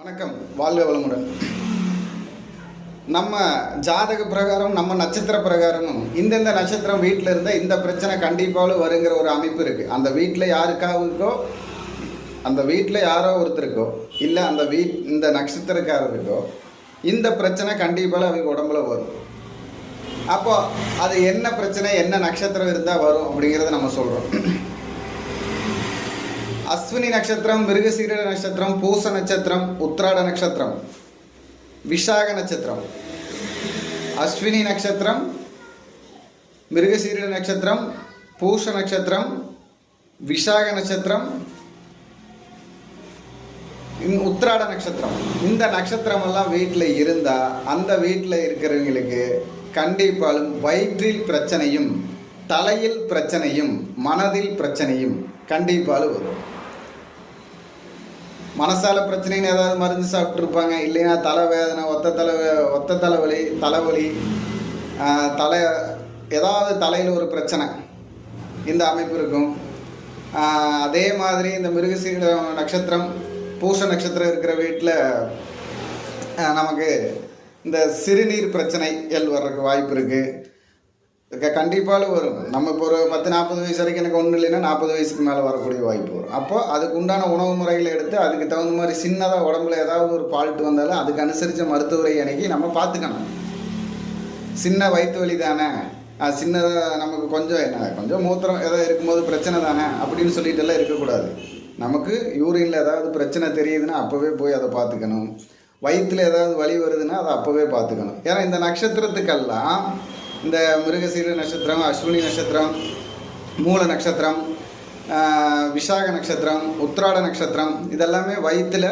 வணக்கம் வாழ்க வளமுடன். நம்ம ஜாதக பிரகாரம் நம்ம நட்சத்திர பிரகாரமும் இந்தந்த நட்சத்திரம் வீட்டில் இருந்தால் இந்த பிரச்சனை கண்டிப்பாலும் வருங்கிற ஒரு அமைப்பு இருக்குது அந்த வீட்டில் யாருக்காவுக்கோ அந்த வீட்டில் யாரோ ஒருத்தருக்கோ இல்லை அந்த வீட் இந்த நட்சத்திரக்காரருக்கோ இந்த பிரச்சனை கண்டிப்பாக அவங்க உடம்புல வரும். அப்போ அது என்ன பிரச்சனை என்ன நட்சத்திரம் இருந்தால் வரும் அப்படிங்கிறத நம்ம சொல்கிறோம் அஸ்வினி நட்சத்திரம் மிருகசீரட நட்சத்திரம் பூச நட்சத்திரம் உத்திராட நட்சத்திரம் விஷாக நட்சத்திரம். அஸ்வினி நட்சத்திரம் மிருகசீரட நட்சத்திரம் பூஷ நட்சத்திரம் விஷாக நட்சத்திரம் இந்த உத்திராட நட்சத்திரம். இந்த நட்சத்திரம் எல்லாம் வீட்டில் இருந்தால் அந்த வீட்டில் இருக்கிறவங்களுக்கு கண்டிப்பாலும் வயிற்றில் பிரச்சனையும் தலையில் பிரச்சனையும் மனதில் பிரச்சனையும் கண்டிப்பாலும் வரும். மனசால பிரச்சனைன்னு ஏதாவது மருந்து சாப்பிட்ருப்பாங்க இல்லைன்னா தலைவேதனை ஒத்த தலை ஒத்த தலைவலி தலைவலி தலை ஏதாவது தலையில் ஒரு பிரச்சனை. இந்த அமைப்பு இருக்கும். அதே மாதிரி இந்த மிருகசீர நட்சத்திரம் பூச நட்சத்திரம் இருக்கிற வீட்டில் நமக்கு இந்த சிறுநீர் பிரச்சனைகள் வர்றதுக்கு வாய்ப்பு இருக்குது கண்டிப்பாக வரும். நம்ம இப்போ ஒரு பத்து நாற்பது வயசு வரைக்கும் எனக்கு ஒன்றும் இல்லைன்னா நாற்பது வயசுக்கு மேலே வரக்கூடிய வாய்ப்பு வரும். அப்போ அதுக்கு உண்டான உணவு முறைகளை எடுத்து அதுக்கு தகுந்த மாதிரி சின்னதாக உடம்புல ஏதாவது ஒரு ஃபால்ட் வந்தாலும் அதுக்கு அனுசரித்த மருத்துவரை அன்னைக்கு நம்ம பார்த்துக்கணும். சின்ன வயிற்று வலி தானே? சின்னதாக நமக்கு கொஞ்சம் என்ன கொஞ்சம் மூத்திரம் ஏதாவது இருக்கும்போது பிரச்சனை தானே? அப்படின்னு சொல்லிட்டு எல்லாம் இருக்கக்கூடாது. நமக்கு யூரினில் ஏதாவது பிரச்சனை தெரியுதுன்னா அப்போவே போய் அதை பார்த்துக்கணும். வயிற்றில் ஏதாவது வலி வருதுன்னா அதை அப்போவே பார்த்துக்கணும். ஏன்னா இந்த நட்சத்திரத்துக்கெல்லாம் இந்த மிருகசீர நட்சத்திரம் அஸ்வினி நட்சத்திரம் மூல நட்சத்திரம் விசாக நட்சத்திரம் உத்திராட நட்சத்திரம் இதெல்லாமே வயிற்றில்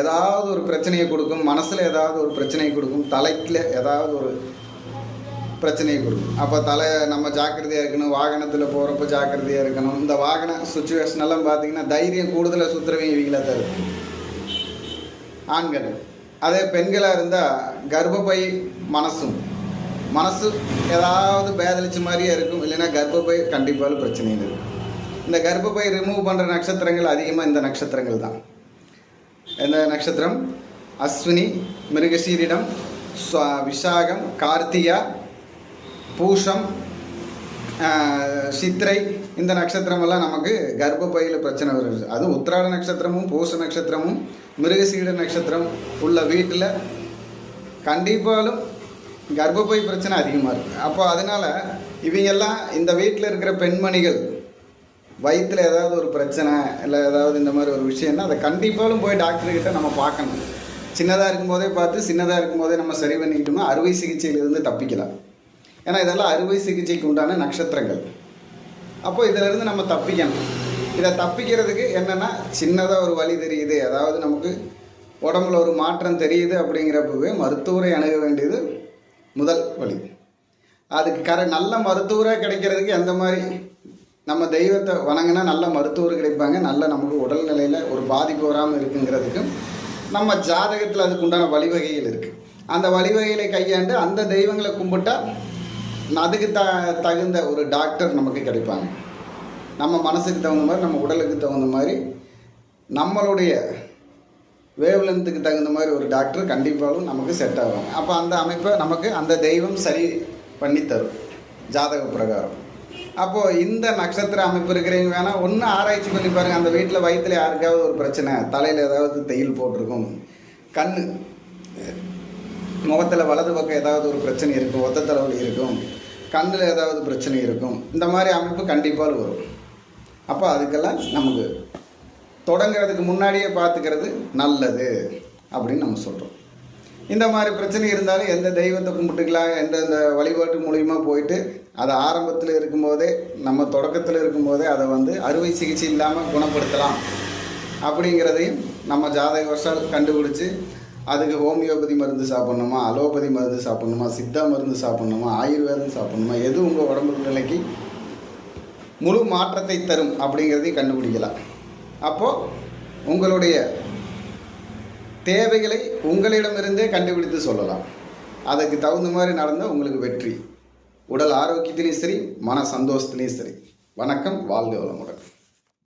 ஏதாவது ஒரு பிரச்சனையை கொடுக்கும் மனசில் ஏதாவது ஒரு பிரச்சனையை கொடுக்கும் தலைக்கில் ஏதாவது ஒரு பிரச்சனையை கொடுக்கும். அப்போ தலை நம்ம ஜாக்கிரதையாக இருக்கணும் வாகனத்தில் போகிறப்ப ஜாக்கிரதையாக இருக்கணும். இந்த வாகன சுச்சுவேஷன் எல்லாம் பார்த்தீங்கன்னா தைரியம் கூடுதலாக சுற்றுறவங்க இவங்களா தான் இருக்கும் ஆண்கள். அதே பெண்களாக இருந்தால் கர்ப்பப்பை மனசும். மனசு ஏதாவது பேதளிச்ச மாதிரியே இருக்கும். இல்லைன்னா கர்ப்பப்பை கண்டிப்பாக பிரச்சனை இருக்குது இந்த கர்ப்பப்பை ரிமூவ் பண்ணுற நட்சத்திரங்கள் அதிகமாக இந்த நட்சத்திரங்கள் தான். இந்த நட்சத்திரம்? அஸ்வினி மிருகசீரிடம் ஸ்வ- விஷாகம் கார்த்திகா பூஷம் சித்திரை இந்த நட்சத்திரமெல்லாம் நமக்கு கர்ப்பப்பையில் பிரச்சனை வருது. அதுவும் உத்திராட நட்சத்திரமும் பூச நட்சத்திரமும் மிருகசீட நட்சத்திரம் உள்ள வீட்டில் கண்டிப்பாலும் கர்ப்பப்பை பிரச்சனை அதிகமாக இருக்குது அப்போ அதனால் இவங்கெல்லாம் இந்த வீட்டில் இருக்கிற பெண்மணிகள் வயிற்றில் ஏதாவது ஒரு பிரச்சனை இல்லை ஏதாவது இந்த மாதிரி ஒரு விஷயம்னா அதை கண்டிப்பாலும் போய் டாக்டர்கிட்ட நம்ம பார்க்கணும். சின்னதாக இருக்கும்போதே பார்த்து சின்னதாக இருக்கும்போதே நம்ம சரி பண்ணிக்கிட்டோம்னா அறுவை சிகிச்சையிலிருந்து தப்பிக்கலாம். ஏன்னா இதெல்லாம் அறுவை சிகிச்சைக்கு உண்டான நட்சத்திரங்கள். அப்போ இதிலிருந்து நம்ம தப்பிக்கணும். இதை தப்பிக்கிறதுக்கு என்னென்னா சின்னதாக ஒரு வழி தெரியுது. அதாவது நமக்கு உடம்புல ஒரு மாற்றம் தெரியுது அப்படிங்கிறப்பவே மருத்துவரை அணுக வேண்டியது முதல் வழி. அதுக்கு கர நல்ல மருத்துவராக கிடைக்கிறதுக்கு எந்த மாதிரி நம்ம தெய்வத்தை வணங்கினா நல்ல மருத்துவர் கிடைப்பாங்க. நல்ல நமக்கு உடல்நிலையில் ஒரு பாதிப்பு வராமல் இருக்குங்கிறதுக்கும் நம்ம ஜாதகத்தில் அதுக்கு உண்டான வழிவகைகள் இருக்குது அந்த வழிவகைகளை கையாண்டு அந்த தெய்வங்களை கும்பிட்டா அதுக்கு த தகுந்த ஒரு டாக்டர் நமக்கு கிடைப்பாங்க. நம்ம மனசுக்கு தகுந்த மாதிரி நம்ம உடலுக்கு தகுந்த மாதிரி நம்மளுடைய வேவ்லென்த்துக்கு தகுந்த மாதிரி ஒரு டாக்டர் கண்டிப்பாலும் நமக்கு செட் ஆகும். அப்போ அந்த அமைப்பை நமக்கு அந்த தெய்வம் சரி பண்ணி தரும். ஜாதக பிரகாரம். அப்போது இந்த நட்சத்திர அமைப்பு இருக்கிறவங்க வேணால் ஒன்று ஆராய்ச்சி பண்ணி பாருங்கள் அந்த வீட்டில் வயிற்றுல யாருக்காவது ஒரு பிரச்சனை தலையில் ஏதாவது தையல் போட்டிருக்கும் கண் முகத்தில் வலது பக்கம் ஏதாவது ஒரு பிரச்சனை இருக்கும் ஒத்த தலைவலி இருக்கும் கண்ணில் ஏதாவது பிரச்சனை இருக்கும். இந்த மாதிரி அமைப்பு கண்டிப்பாக வரும். அப்போ அதுக்கெல்லாம் நமக்கு தொடங்கிறதுக்கு முன்னாடியே பார்த்துக்கிறது நல்லது அப்படின்னு நம்ம சொல்கிறோம் இந்த மாதிரி பிரச்சனை இருந்தாலும் எந்த தெய்வத்தை கும்பிட்டுக்கலாம் எந்த இந்த வழிபாட்டு மூலியமாக போயிட்டு அதை ஆரம்பத்தில் இருக்கும்போதே நம்ம தொடக்கத்தில் இருக்கும்போதே அதை வந்து அறுவை சிகிச்சை இல்லாமல் குணப்படுத்தலாம் அப்படிங்கிறதையும் நம்ம ஜாதக வருஷம் கண்டுபிடிச்சி அதுக்கு ஹோமியோபதி மருந்து சாப்பிட்ணுமா அலோபதி மருந்து சாப்பிட்ணுமா சித்தா மருந்து சாப்பிட்ணுமா ஆயுர்வேதம் சாப்பிட்ணுமா எது உங்கள் உடம்பு நிலைக்கு முழு மாற்றத்தை தரும் அப்படிங்கிறதையும் கண்டுபிடிக்கலாம். அப்போது உங்களுடைய தேவைகளை உங்களிடமிருந்தே கண்டுபிடித்து சொல்லலாம். அதுக்கு தகுந்த மாதிரி நடந்தால் உங்களுக்கு வெற்றி. உடல் ஆரோக்கியத்திலையும் சரி மன சந்தோஷத்துலேயும் சரி. வணக்கம் வாழ்க வளமுடன்.